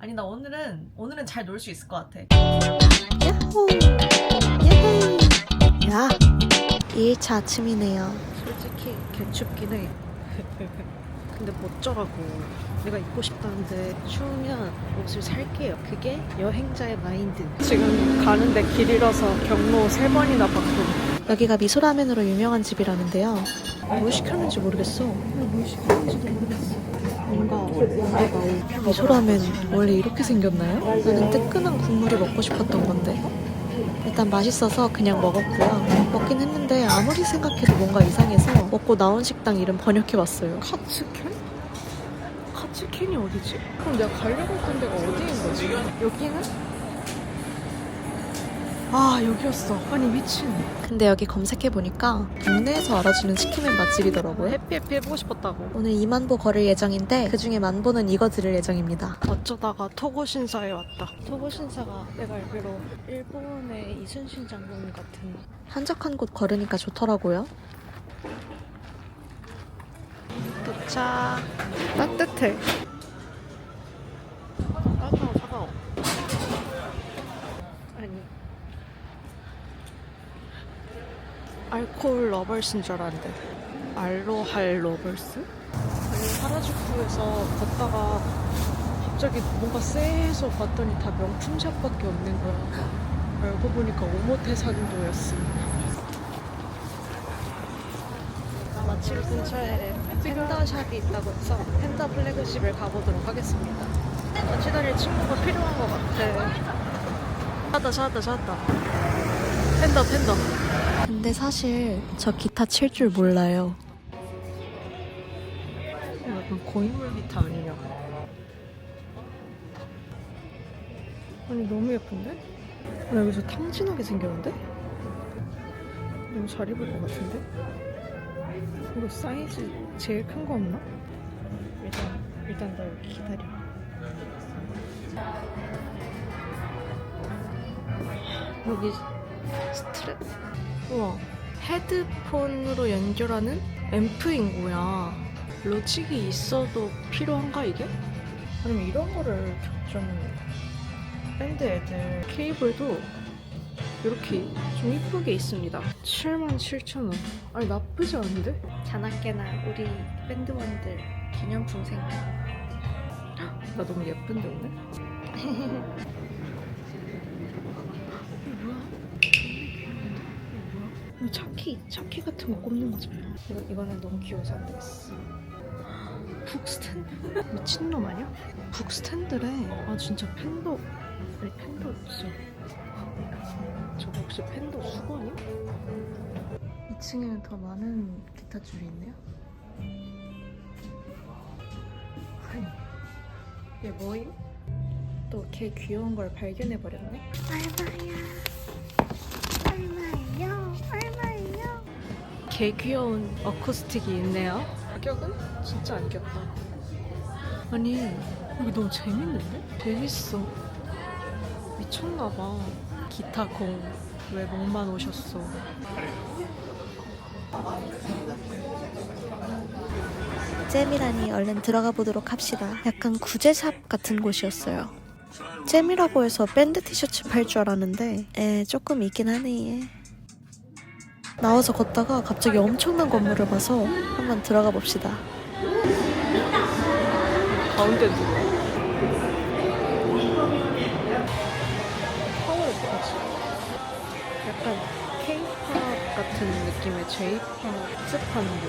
아니 나 오늘은 오늘은 잘 놀 수 있을 것 같아. 야호! 예헤이! 야! 2일차 아침이네요. 솔직히 개춥긴 해. 근데 멋져라고. 내가 입고 싶다는데 추우면 옷을 살게요. 그게 여행자의 마인드. 지금 가는데 길 잃어서 경로 세 번이나 바꾸고. 여기가 미소라면으로 유명한 집이라는데요. 뭘 시켰는지 모르겠어. 뭘 시켰는지도 모르겠어. 뭔가 뭔가 미소라면 원래 이렇게 생겼나요? 나는 뜨끈한 국물이 먹고 싶었던 건데. 일단 맛있어서 그냥 먹었고요. 먹긴 했는데 아무리 생각해도 뭔가 이상해서 먹고 나온 식당 이름 번역해봤어요. 카츠캔? 카츠캔이 어디지? 그럼 내가 가려고 했던 데가 어디인 거지? 여기는? 아 여기였어. 아니 미친. 근데 여기 검색해보니까 국내에서 알아주는 치킨맨 맛집이더라고요. 해피 해피 해보고 싶었다고. 오늘 2만 보 걸을 예정인데 그중에 만 보는 이거 들을 예정입니다. 어쩌다가 토고 신사에 왔다. 토고 신사가 내가 알기로 일본의 이순신 장군 같은 한적한 곳 걸으니까 좋더라고요. 도착. 따뜻해. 따가워, 차가워. 아니. 알코올 러버스인 줄 알았는데 알로할 러버스? 아니 하라주쿠에서 걷다가 갑자기 뭔가 쎄해서 봤더니 다 명품 샵밖에 없는 거야 알고 보니까 오모테산도였습니다 마칠 근처에 팬더샵이 있다고 해서 팬더 플래그십을 가보도록 하겠습니다 같이 다닐 친구가 필요한 것 같아 찾았다 찾았다 찾았다 팬더 팬더 근데 사실 저 기타 칠 줄 몰라요. 약간 고인물 기타 아니냐? 아니 너무 예쁜데? 나 여기서 탕진하게 생겼는데? 너무 잘 입을 것 같은데? 이거 사이즈 제일 큰 거 없나? 일단 일단 나 여기 기다려. 여기 스트랩 우와 헤드폰으로 연결하는 앰프인 거야 로직이 있어도 필요한가 이게? 아니면 이런 거를 좀 밴드 애들 케이블도 이렇게 좀 이쁘게 있습니다 77,000원 아니 나쁘지 않은데? 자나깨나 우리 밴드원들 기념품 생각 나 너무 예쁜데 오늘? 이거 뭐야? 이거 차키, 차키 같은 거 꼽는 거잖아. 이거, 이거는 너무 귀여워서 안 되겠어. 북 스탠드? 미친놈 아니야? 북 스탠드래. 아, 진짜 팬더. 아니, 팬더 진짜. 저거 혹시 팬더 수건이야? 2층에는 더 많은 기타 줄이 있네요. 아니, 얘 뭐임? 또 걔 귀여운 걸 발견해버렸네? 얼마예요? 얼마예요? 개 귀여운 어쿠스틱이 있네요. 가격은 진짜 안 귀엽다. 아니 여기 너무 재밌는데? 재밌어. 미쳤나봐. 기타 공. 왜 목만 오셨어? 잼이라니 얼른 들어가 보도록 합시다. 약간 구제샵 같은 곳이었어요. 잼이라고 해서 밴드 티셔츠 팔 줄 알았는데 에 조금 있긴 하네. 나와서 걷다가 갑자기 엄청난 건물을 봐서 한번 들어가 봅시다. 가운데 누구? 약간 K-pop 같은 느낌의 J-pop 습하는 거.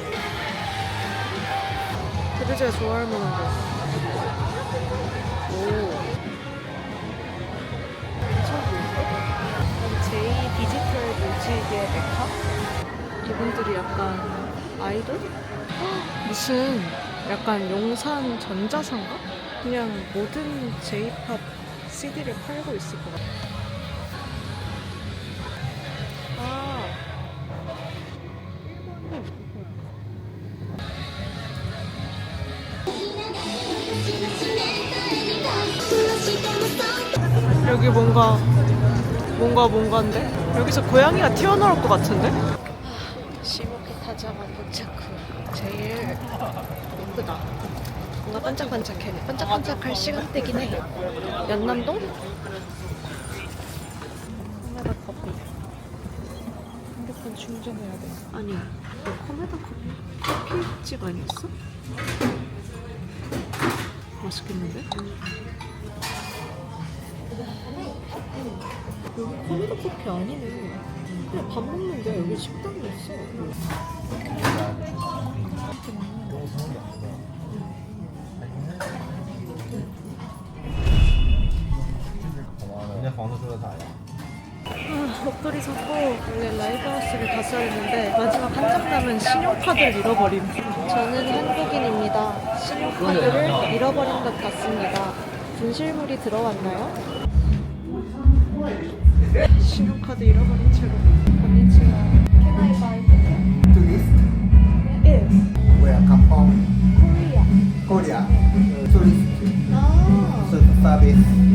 그들 제가 좋아할 만한 거. 오. 괜찮은데? J 디지털 뮤직의 메카? 이분들이 약간 아이돌? 헉, 무슨 약간 용산 전자상가? 그냥 모든 J-pop CD를 팔고 있을 것 같아. 아. 여기 뭔가 뭔가 뭔가인데? 여기서 고양이가 튀어나올 것 같은데? 시모키 타자마 후 제일 예쁘다. 뭔가 반짝반짝해. 반짝반짝할 시간대긴 해. 연남동? 카메라 커피. 핸드폰 충전해야 돼. 아니, 이거 카메라 커피 커피집 아니었어? 맛있겠는데? 여기 카메라 커피 아니네. 그냥 밥 먹는데 여기 식당이었어. 아, 목도리 샀고 원래 라이브하우스를 갔어야 했는데 마지막 한 장 남은 신용카드를 잃어버림. 저는 한국인입니다. 신용카드를 잃어버린 것 같습니다. 분실물이 들어왔나요? 신용카드 잃어버린 채로. 건니치와. Can I buy ticket? tourist Yes. where come from Korea. Korea tourist 아. so service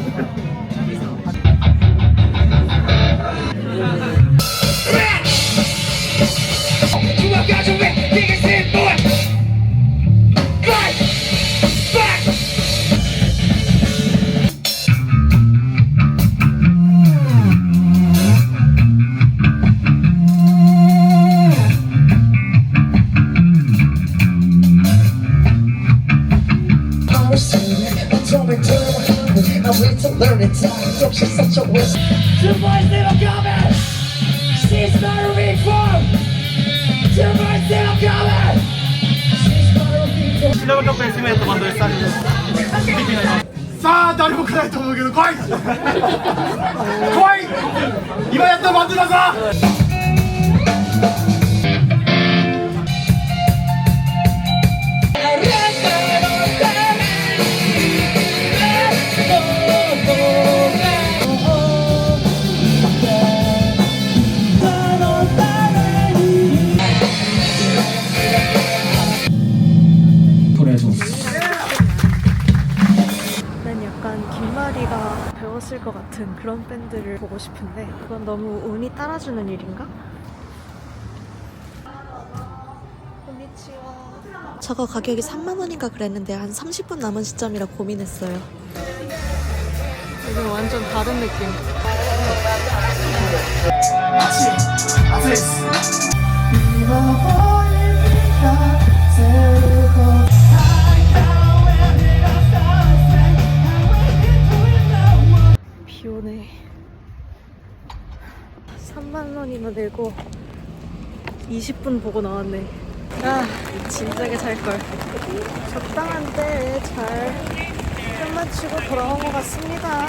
way to learn it. Don't you such a waste. Two boys leave a comment. She's not a reform. Two boys leave a comment. She's not a reform. 白髪カップレスメイトバンドでスタジオです。さあ誰も来ないと思うけど来い来い今やったバンドだぞ 배웠을 것 같은 그런 밴드를 보고 싶은데 그건 너무 운이 따라주는 일인가? 저거 가격이 3만 원인가 그랬는데 한 30분 남은 시점이라 고민했어요. 여기 완전 다른 느낌. 비 오네. 3만 원이나 내고 20분 보고 나왔네. 아, 진작에 살걸. 적당한 때에 잘 끝마치고 돌아온 것 같습니다.